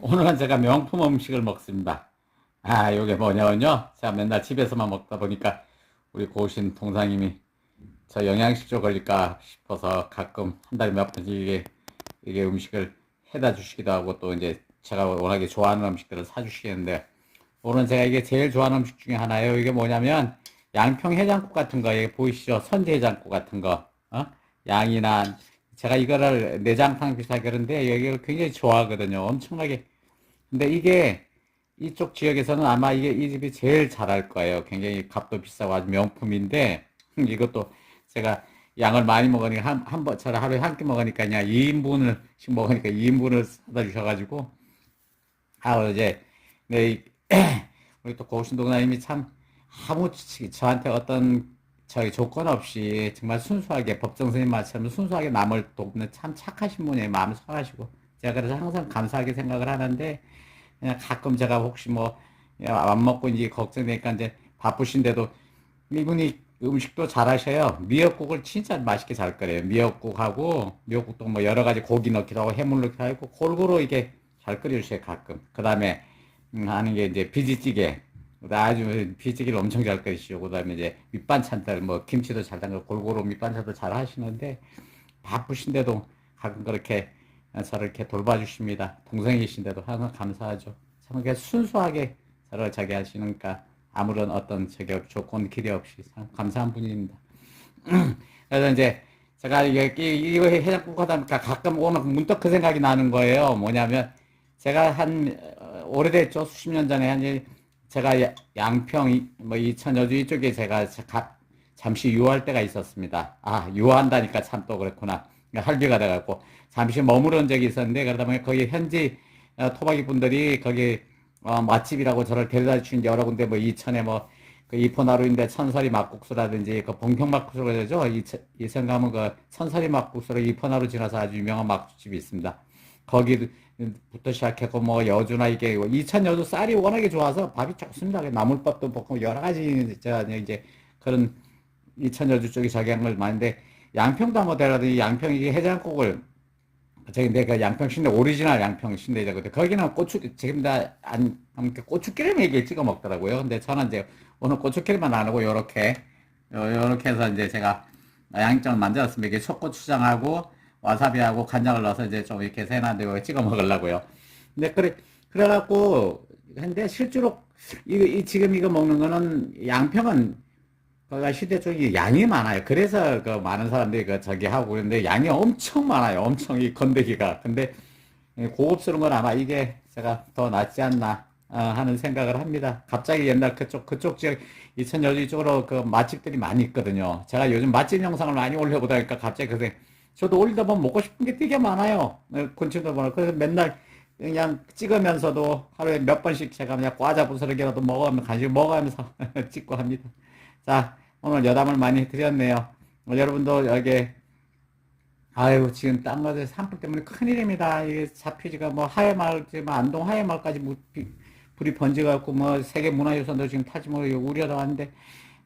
오늘은 제가 명품 음식을 먹습니다. 아, 요게 뭐냐면요. 제가 맨날 집에서만 먹다 보니까 우리 고우신 동상님이 저 영양실조 걸릴까 싶어서 가끔 한 달에 몇 번씩 이게, 이게 음식을 해다 주시기도 하고 또 이제 제가 워낙에 좋아하는 음식들을 사주시는데 오늘 제가 이게 제일 좋아하는 음식 중에 하나예요. 이게 뭐냐면 양평 해장국 같은 거, 여기 보이시죠? 선지 해장국 같은 거, 어? 양이나 제가 이거를 내장탕 비슷하게 그런데 여기를 굉장히 좋아하거든요. 엄청나게. 근데 이게 이쪽 지역에서는 아마 이게 이 집이 제일 잘할 거예요. 굉장히 값도 비싸고 아주 명품인데 이것도 제가 양을 많이 먹으니까 한, 한 번, 저를 하루에 한 끼 먹으니까 그냥 2인분을 씩 먹으니까 2인분을 사다 주셔가지고 아, 어제 네, 이- 우리 또 고우신 동사님이 참 아무 저한테 어떤 저희 조건 없이 정말 순수하게 법정 말처럼 순수하게 남을 돕는 참 착하신 분이에요. 마음 선하시고 제가 그래서 항상 감사하게 생각을 하는데 그냥 가끔 제가 혹시 뭐 안 먹고 이제 걱정되니까 이제 바쁘신데도 이분이 음식도 잘하셔요. 미역국을 진짜 맛있게 잘 끓여요. 미역국하고 미역국도 뭐 여러 가지 고기 넣기도 하고 해물 넣기도 하고 골고루 이게 잘 끓여주셔요 가끔. 그 다음에 음, 하는 게 이제 비지찌개. 아주 비지찌개를 엄청 잘 끓이시고 그다음에 이제 밑반찬들 뭐 김치도 잘 담가 골고루 밑반찬도 잘 하시는데 바쁘신데도 가끔 그렇게 저를 이렇게 돌봐주십니다. 동생이신데도 항상 감사하죠. 참 이렇게 순수하게 저를 자기 하시니까 아무런 어떤 저기 조건 기대 없이 참 감사한 분입니다. 그래서 이제 제가 이게 이- 이거 해장국 하다 보니까 가끔 오늘 문득 그 생각이 나는 거예요. 뭐냐면 제가 한 어, 오래됐죠. 수십 년 전에 한 이- 제가 야- 양평 이- 뭐 이천 여주 이쪽에 제가 가- 잠시 유할 때가 있었습니다. 아 유한다니까 참 또 그렇구나. 할비가 돼갖고 잠시 머무른 적이 있었는데 그러다 보니 거기 현지 어, 토박이 분들이 거기 어, 맛집이라고 저를 데려다 주신 여러 군데 뭐 이천에 뭐 그 이포나루인데 천설이 막국수라든지 그 봉평 막국수라고 그러죠. 이, 이천 가면 그 천설이 막국수로 이포나루 지나서 아주 유명한 막국집이 있습니다. 거기부터 시작했고 뭐 여주나 이게 이천 여주 쌀이 워낙에 좋아서 밥이 좋습니다. 나물밥도 볶고 여러 가지 제가 이제 그런 이천 여주 쪽에 걸 많은데 양평도 한번 데려다니 양평 이게 해장국을 저기 내가 양평 신대 오리지널 양평 신대자거든. 거기는 고추 지금 다안 고추기름 이게 찍어 먹더라고요. 근데 저는 이제 오늘 고추기름만 안 하고 요렇게 요- 요렇게 해서 이제 제가 양장을 만들었습니다. 이게 초고추장하고 와사비하고 간장을 넣어서 이제 좀 이렇게 세나데 요 찍어 먹으려고요. 근데 그래 그래갖고 근데 실제로 이, 이 지금 이거 먹는 거는 양평은 거기가 시대 쪽이 양이 많아요. 그래서 그 많은 사람들이 그 저기 하고 그런데 양이 엄청 많아요. 엄청 이 건더기가. 근데 이 고급스러운 건 아마 이게 제가 더 낫지 않나 어, 하는 생각을 합니다. 갑자기 옛날 그쪽 그쪽 지역 이천 여주 쪽으로 그 맛집들이 많이 있거든요. 제가 요즘 맛집 영상을 많이 올려보다 보니까 갑자기 그새 저도 올리다 보면 먹고 싶은 게 되게 많아요. 네, 군침도 많고 그래서 맨날 그냥 찍으면서도 하루에 몇 번씩 제가 그냥 과자 부스러기라도 먹으면 간식 먹으면서 찍고 합니다. 자, 오늘 여담을 많이 드렸네요. 어, 여러분도 여기, 아유, 지금 땅거제 산불 때문에 큰일입니다. 이게 잡히지가 뭐 하회마을, 안동 하회마을까지 불이 번져갖고 뭐 세계 문화유산도 지금 타지 뭐 우려도 하는데, 아,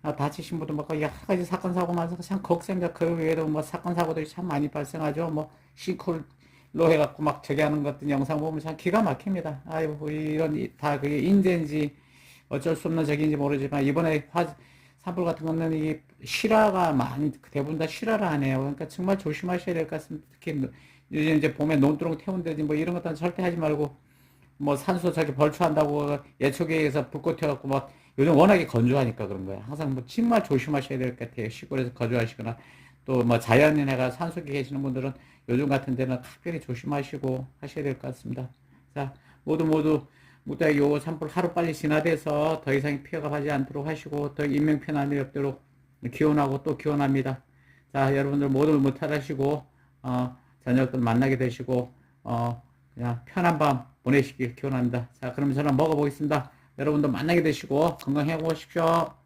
다치신 분도 뭐 여러 가지 사건, 사고 많아서 참 걱정입니다. 그 외에도 뭐 사건, 사고들이 참 많이 발생하죠. 뭐 싱크홀로 해갖고 막 저기 하는 것들 영상 보면 참 기가 막힙니다. 아유, 이런, 이- 다 그게 인재인지 어쩔 수 없는 적인지 모르지만 이번에 화, 산불 같은 거는 이게 실화가 많이 대부분 다 실화를 하네요. 그러니까 정말 조심하셔야 될 것 같습니다. 특히 노- 요즘 이제 봄에 논두렁 태운다든지 뭐 이런 것들은 절대 하지 말고 뭐 산소 저기 벌초한다고 예초기에서 불꽃 튀어갖고 막 요즘 워낙에 건조하니까 그런 거예요. 항상 뭐 정말 조심하셔야 될 것 같아요. 시골에서 거주하시거나 또 뭐 자연인해가 산속에 계시는 분들은 요즘 같은 데는 특별히 조심하시고 하셔야 될 것 같습니다. 자, 모두 모두 무대 요 산불 하루 빨리 진화돼서 더 이상 피해가 가지 않도록 하시고 더 인명피난이 없도록 기원하고 또 기원합니다. 자, 여러분들 모두 무탈하시고 어, 저녁들 만나게 되시고 어, 그냥 편한 밤 보내시길 기원합니다. 자, 그럼 저는 먹어보겠습니다. 여러분도 만나게 되시고 건강해 보십시오.